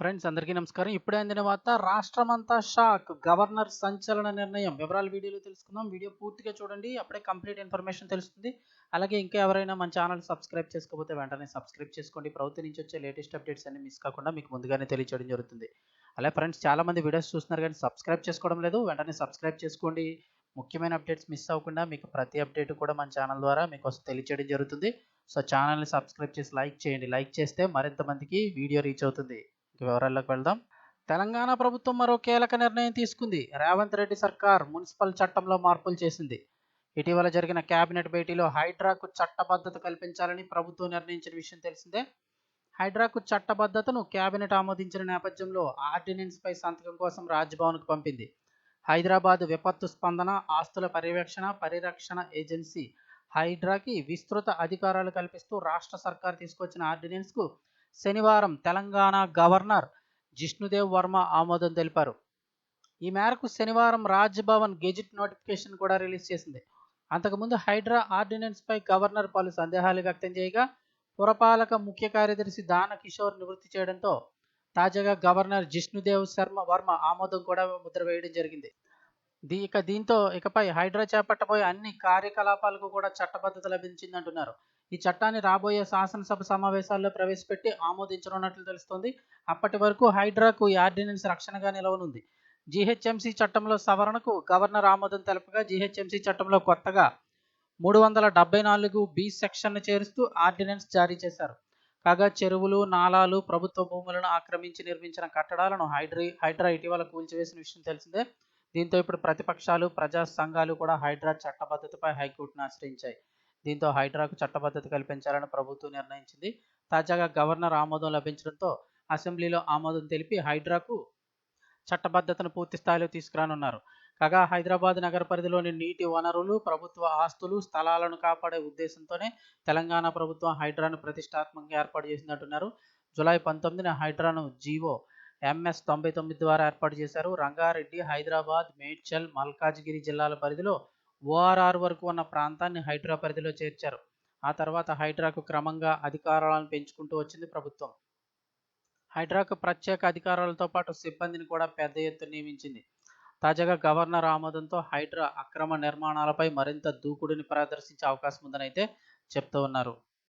Friends అందరికీ నమస్కారం. ఇప్పుడే అందిన వార్త రాష్ట్రమంతా షాక్. గవర్నర్ సంచలన నిర్ణయం. వివరాలు వీడియోలో తెలుసుకుందాం. వీడియో పూర్తిగా చూడండి. అప్పుడే కంప్లీట్ ఇన్ఫర్మేషన్ తెలుస్తుంది. అలాగే ఇంకా ఎవరైనా మన ఛానల్ సబ్స్క్రైబ్ చేసుకోకపోతే వెంటనే సబ్స్క్రైబ్ చేసుకోండి. ప్రభుత్వం నుంచి వచ్చే లేటెస్ట్ అప్డేట్స్ అన్ని మిస్ కాకుండా మీకు ముందుగానే తెలియచేయడం జరుగుతుంది. అలాగే ఫ్రెండ్స్ చాలామంది వీడియోస్ చూస్తున్నారు కానీ సబ్స్క్రైబ్ చేసుకోవడం లేదు. వెంటనే సబ్స్క్రైబ్ చేసుకోండి. ముఖ్యమైన అప్డేట్స్ మిస్ అవ్వకుండా మీకు ప్రతి అప్డేట్ కూడా మన ఛానల్ ద్వారా మీకు తెలియచేయడం జరుగుతుంది. సో ఛానల్ని సబ్స్క్రైబ్ చేసి లైక్ చేయండి. లైక్ చేస్తే మరింత మందికి వీడియో రీచ్ అవుతుంది. వివరాల్లోకి వెళ్దాం. తెలంగాణ ప్రభుత్వం మరో కీలక నిర్ణయం తీసుకుంది. రేవంత్ రెడ్డి సర్కార్ మున్సిపల్ చట్టంలో మార్పులు చేసింది. ఇటీవల జరిగిన కేబినెట్ భేటీలో హైడ్రాకు చట్టబద్ధత కల్పించాలని ప్రభుత్వం నిర్ణయించిన విషయం తెలిసిందే. హైడ్రాకు చట్టబద్ధతను కేబినెట్ ఆమోదించిన నేపథ్యంలో ఆర్డినెన్స్ పై సంతకం కోసం రాజ్భవన్కు పంపింది. హైదరాబాద్ విపత్తు స్పందన ఆస్తుల పర్యవేక్షణ పరిరక్షణ ఏజెన్సీ హైడ్రాకి విస్తృత అధికారాలు కల్పిస్తూ రాష్ట్ర సర్కార్ తీసుకొచ్చిన ఆర్డినెన్స్కు శనివారం తెలంగాణ గవర్నర్ జిష్ణుదేవ్ వర్మ ఆమోదం తెలిపారు. ఈ మేరకు శనివారం రాజ్భవన్ గెజిట్ నోటిఫికేషన్ కూడా రిలీజ్ చేసింది. అంతకుముందు హైడ్రా ఆర్డినెన్స్ పై గవర్నర్ పలు సందేహాలు వ్యక్తం చేయగా పురపాలక ముఖ్య కార్యదర్శి దాన కిషోర్ నివృత్తి చేయడంతో తాజాగా గవర్నర్ జిష్ణుదేవ్ శర్మ వర్మ ఆమోదం కూడా ముద్ర వేయడం జరిగింది. దీ ఇక దీంతో ఇకపై హైడ్రా చేపట్టబోయే అన్ని కార్యకలాపాలకు కూడా చట్టబద్ధత లభించిందంటున్నారు. ఈ చట్టాన్ని రాబోయే శాసనసభ సమావేశాల్లో ప్రవేశపెట్టి ఆమోదించనున్నట్లు తెలుస్తోంది. అప్పటి వరకు హైడ్రాకు ఈ ఆర్డినెన్స్ రక్షణగా నిలవనుంది. జీహెచ్ఎంసీ చట్టంలో సవరణకు గవర్నర్ ఆమోదం తెలపగా జీహెచ్ఎంసీ చట్టంలో కొత్తగా మూడు వందల డెబ్బై నాలుగు బి సెక్షన్ను చేరుస్తూ ఆర్డినెన్స్ జారీ చేశారు. కాగా చెరువులు నాలాలు ప్రభుత్వ భూములను ఆక్రమించి నిర్మించిన కట్టడాలను హైడ్రీ హైడ్రా ఇటీవల కూల్చివేసిన విషయం తెలిసిందే. దీంతో ఇప్పుడు ప్రతిపక్షాలు ప్రజా సంఘాలు కూడా హైడ్రా చట్టబద్ధతపై హైకోర్టును ఆశ్రయించాయి. దీంతో హైడ్రాకు చట్టబద్ధత కల్పించాలని ప్రభుత్వం నిర్ణయించింది. తాజాగా గవర్నర్ ఆమోదం లభించడంతో అసెంబ్లీలో ఆమోదం తెలిపి హైడ్రాకు చట్టబద్ధతను పూర్తి స్థాయిలో తీసుకురానున్నారు. కాగా హైదరాబాద్ నగర పరిధిలోని నీటి వనరులు ప్రభుత్వ ఆస్తులు స్థలాలను కాపాడే ఉద్దేశంతోనే తెలంగాణ ప్రభుత్వం హైడ్రాను ప్రతిష్టాత్మకంగా ఏర్పాటు చేసిందంటున్నారు. జూలై పంతొమ్మిదిన హైడ్రాను జీవో ఎంఎస్ తొంభై తొమ్మిది ద్వారా ఏర్పాటు చేశారు. రంగారెడ్డి హైదరాబాద్ మేడ్చల్ మల్కాజ్గిరి జిల్లాల పరిధిలో ఓఆర్ఆర్ వరకు ఉన్న ప్రాంతాన్ని హైడ్రా పరిధిలో చేర్చారు. ఆ తర్వాత హైడ్రాకు క్రమంగా అధికారాలను పెంచుకుంటూ వచ్చింది ప్రభుత్వం. హైడ్రాకు ప్రత్యేక అధికారాలతో పాటు సిబ్బందిని కూడా పెద్ద ఎత్తున నియమించింది. తాజాగా గవర్నర్ ఆమోదంతో హైడ్రా అక్రమ నిర్మాణాలపై మరింత దూకుడుని ప్రదర్శించే అవకాశం ఉందని అయితే చెప్తూ ఉన్నారు.